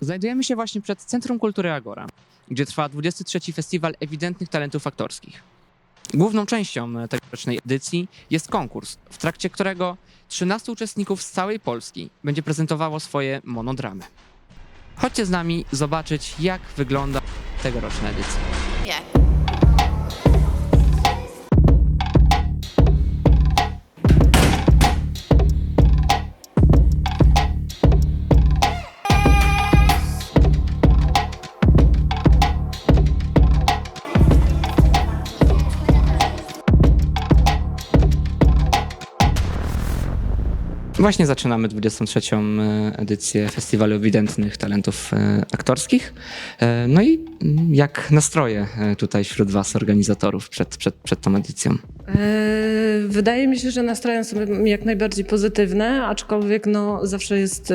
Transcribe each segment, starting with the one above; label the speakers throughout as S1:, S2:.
S1: Znajdujemy się właśnie przed Centrum Kultury Agora, gdzie trwa 23. Festiwal Ewidentnych Talentów Aktorskich. Główną częścią tegorocznej edycji jest konkurs, w trakcie którego 13 uczestników z całej Polski będzie prezentowało swoje monodramy. Chodźcie z nami zobaczyć, jak wygląda tegoroczna edycja.
S2: Yeah.
S1: Właśnie zaczynamy 23. edycję Festiwalu Ewidentnych Talentów e, Aktorskich. E, No i mm, jak nastroje e, tutaj wśród Was, organizatorów, przed, przed, przed tą edycją?
S3: Wydaje mi się, że nastroje są jak najbardziej pozytywne, aczkolwiek no, zawsze jest e,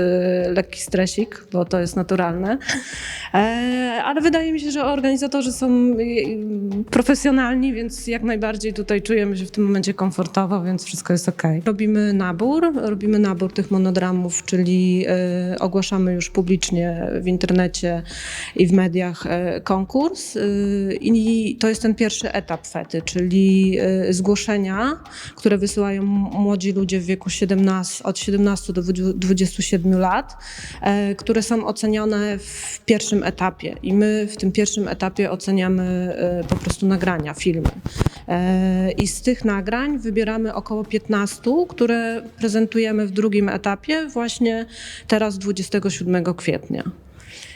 S3: lekki stresik, bo to jest naturalne. E, Ale wydaje mi się, że organizatorzy są e, profesjonalni, więc jak najbardziej tutaj czujemy się w tym momencie komfortowo, więc wszystko jest ok. Robimy nabór, robimy nabór tych monodramów, czyli ogłaszamy już publicznie w internecie i w mediach konkurs. I to jest ten pierwszy etap fety, czyli zgłoszenia, które wysyłają młodzi ludzie w wieku 17, od 17 do 20 27 lat, e, które są ocenione w pierwszym etapie. I my w tym pierwszym etapie oceniamy e, po prostu nagrania, filmy. E, I z tych nagrań wybieramy około 15, które prezentujemy w drugim etapie, właśnie teraz 27 kwietnia.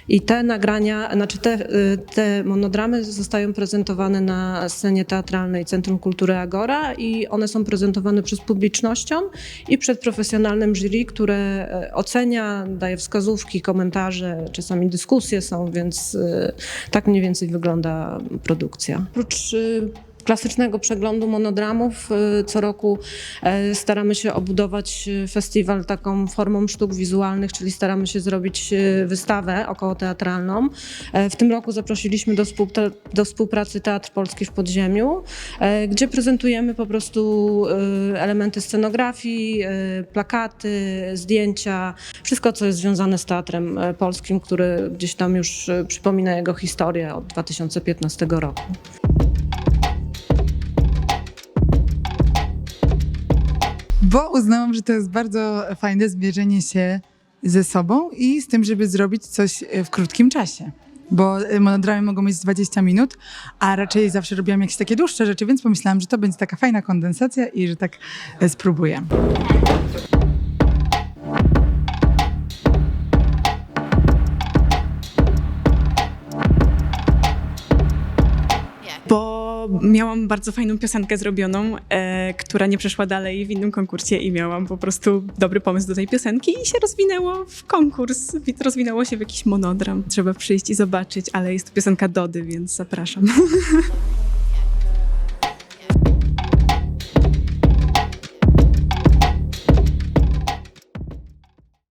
S3: I te nagrania, znaczy te, y, te monodramy zostają prezentowane na scenie teatralnej Centrum Kultury Agora i one są prezentowane przez publicznością i przed profesjonalnym jury, które e, ocenia, daje wskazówki, komentarze, czasami dyskusje są, więc y, tak mniej więcej wygląda produkcja. Oprócz y, klasycznego przeglądu monodramów. y, Co roku e, staramy się obudować y, festiwal taką formą sztuk wizualnych, czyli staramy się zrobić y, wystawę okołoteatralną. E, W tym roku zaprosiliśmy do, do współpracy Teatr Polski w Podziemiu, e, gdzie prezentujemy po prostu elementy scenografii, plakaty, zdjęcia, wszystko, co jest związane z teatrem polskim, który gdzieś tam już przypomina jego historię od 2015 roku.
S4: Bo uznałam, że to jest bardzo fajne zmierzenie się ze sobą i z tym, żeby zrobić coś e, w krótkim czasie. Bo e, monodramy mogą mieć 20 minut, a raczej zawsze robiłam jakieś takie dłuższe rzeczy, więc pomyślałam, że to będzie taka fajna kondensacja i że tak e, spróbuję.
S5: Miałam bardzo fajną piosenkę zrobioną, e, która nie przeszła dalej w innym konkursie i miałam po prostu dobry pomysł do tej piosenki i się rozwinęło w konkurs, rozwinęło się w jakiś monodram. Trzeba przyjść i zobaczyć, ale jest to piosenka Dody, więc zapraszam.